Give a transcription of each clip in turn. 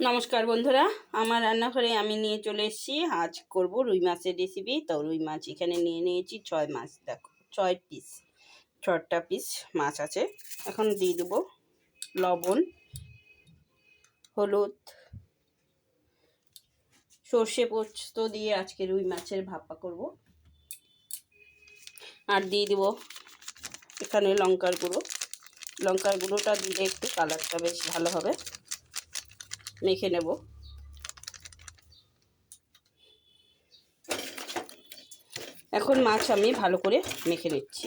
নমস্কার বন্ধুরা, আমার রান্নাঘরে আমি নিয়ে চলে এসেছি। আজ করব রুই মাছের রেসিপি তো রুই মাছ এখানে নিয়ে নিয়েছি ছয় মাছ, দেখো, ছয় পিস ছটা পিস মাছ আছে। এখন দিয়ে দেবো লবণ, হলুদ, সর্ষে পোস্ত দিয়ে আজকে রুই মাছের ভাপা করব। আর দিয়ে দেবো এখানে লঙ্কার গুঁড়ো। লঙ্কার গুঁড়োটা দিলে একটু কালারটা বেশ ভালো হবে। মেখে নেব। এখন মাছ আমি ভালো করে মেখে নিচ্ছি।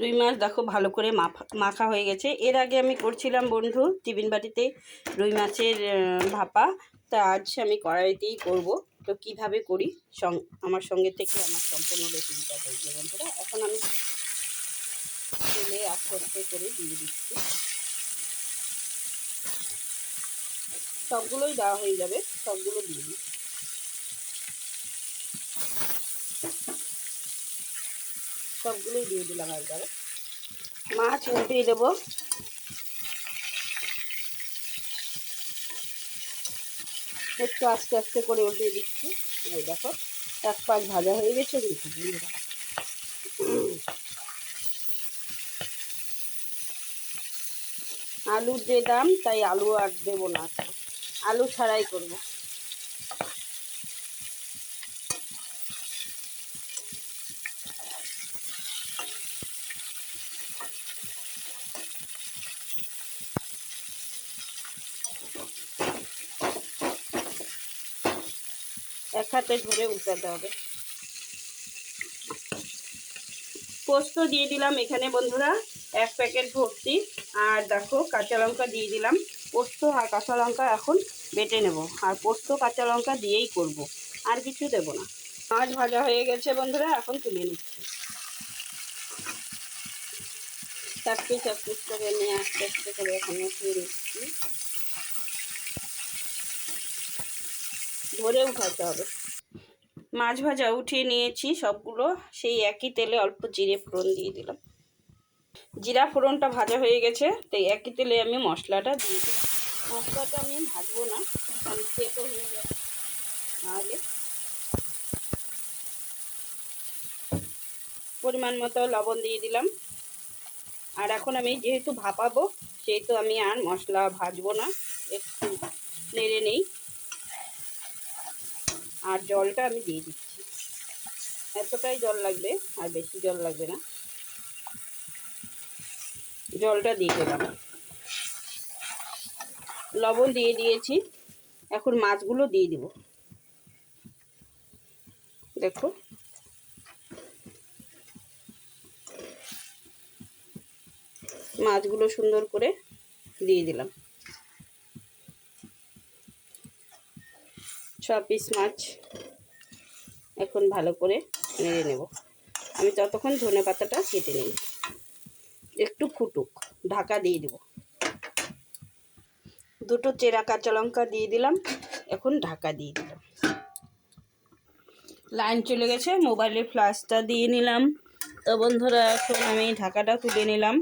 রুই মাছ দেখো ভালো করে মাখা মাখা হয়ে গেছে। এর আগে আমি করছিলাম বন্ধু টিফিন বাটিতে রুই মাছের ভাপা। তা আজ আমি কড়াইতেই করব। তো কীভাবে করি? আমার সঙ্গে থেকে আমার সম্পূর্ণ রেসিপিটা দেখবে বন্ধুরা। এখন আমি তেলে আস্তে আস্তে করে দিয়ে দিচ্ছি। সবগুলোই দেওয়া হয়ে যাবে, সবগুলো দিয়ে দিই সবগুলোই দিয়ে দিলাম একবারে। মাছ উল্টিয়ে দেবো। একটু আস্তে আস্তে করে উল্টে দিচ্ছি। এই দেখো, এক পাঁচ ভাজা হয়ে গেছে আলুর যে দাম, তাই আলু আর দেবো না। আলু ছাড়াই করব। এক হাতে ধরে উঠাতে হবে। পোস্ত দিয়ে দিলাম এখানে বন্ধুরা, এক প্যাকেট ভর্তি। আর দেখো, কাঁচা লঙ্কা দিয়ে দিলাম। পোস্ত আর কাঁচা লঙ্কা এখন বেটে নেব। আর পোস্ত, কাঁচা লঙ্কা দিয়েই করব। আর কিছু দেব না। মাছ ভাজা হয়ে গেছে বন্ধুরা, এখন তুলে নিচ্ছি। চাকরি পিস করে নিয়ে আস্তে আস্তে করে এখন তুলে নিচ্ছি। ধরে উঠাতে হবে। মাছ ভাজা উঠিয়ে নিয়েছি সবগুলো, সেই একই তেলে অল্প জিরে ফোড়ন দিয়ে দিলাম। জিরা ফোড়নটা ভাজা হয়ে গেছে, তাই একই তেলে আমি মশলাটা দিয়ে দিলাম। মশলাটা আমি ভাজবো না আমি তেতো হয়ে যাবে পরিমাণ মতো লবণ দিয়ে দিলাম। আর এখন আমি যেহেতু ভাপাবো, সেহেতু আমি আর মশলা ভাজবো না, একটু নেড়ে নেই। আর জলটা আমি দিয়ে দিচ্ছি। এতটাই জল লাগবে, আর বেশি জল লাগবে না। জলটা দিয়ে দিলাম। লবণ দিয়ে দিয়েছি। এখন মাছগুলো দিয়ে দিব। দেখো। মাছগুলো সুন্দর করে দিয়ে দিলাম। ছ পিস মাছ এখন ভালো করে নেড়ে নেব। আমি ততক্ষণ ধনে পাতাটা কেটে নিই একটু ফুটুক, ঢাকা দিয়ে দেব। দুটো চেরা কাঁচা লঙ্কা দিয়ে দিলাম, এখন ঢাকা দিয়ে দিলাম। লাইন চলে গেছে মোবাইলের ফ্লাশটা দিয়ে নিলাম। তো বন্ধুরা, এখন আমি ঢাকাটা তুলে নিলাম।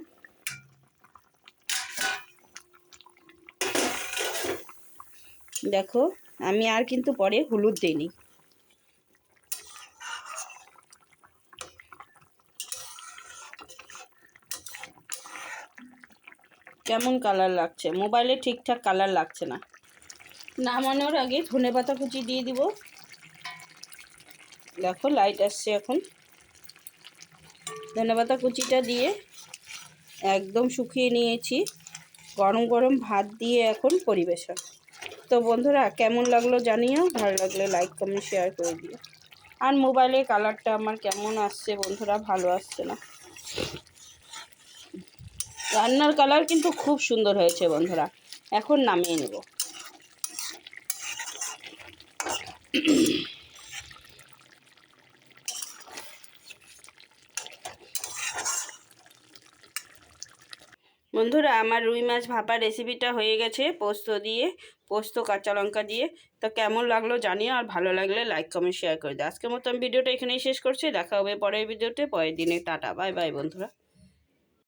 দেখো আমি আর কিন্তু পরে হলুদ দিইনি। কেমন কালার লাগছে? মোবাইলে ঠিকঠাক কালার লাগছে না। নামানোর আগে ধনে পাতা কুচি দিয়ে দিব। দেখো লাইট আসছে এখন। ধনে পাতা কুচিটা দিয়ে একদম শুকিয়ে নিয়েছি। গরম গরম ভাত দিয়ে এখন পরিবেশন। তো বন্ধুরা, কেমন লাগল জানিও, ভালো লাগলে লাইক কমেন্ট শেয়ার করে দিও। আর মোবাইলে কালারটা আমার কেমন আসছে বন্ধুরা, ভালো আসছে না। রান্নার কালার কিন্তু খুব সুন্দর হয়েছে বন্ধুরা, এখন নামিয়ে নেব। বন্ধুরা, আমার রুই মাছ ভাপা রেসিপিটা হয়ে গেছে পোস্ত দিয়ে, পোস্ত, কাঁচা লঙ্কা দিয়ে। তো কেমন লাগল জানিও, আর ভালো লাগলে লাইক কমেন্ট শেয়ার করে দিও। আজকের মতো আমি ভিডিওটা এখানেই শেষ করছি। দেখা হবে পরের ভিডিওতে। পরের দিনে, টাটা বাই বাই বন্ধুরা।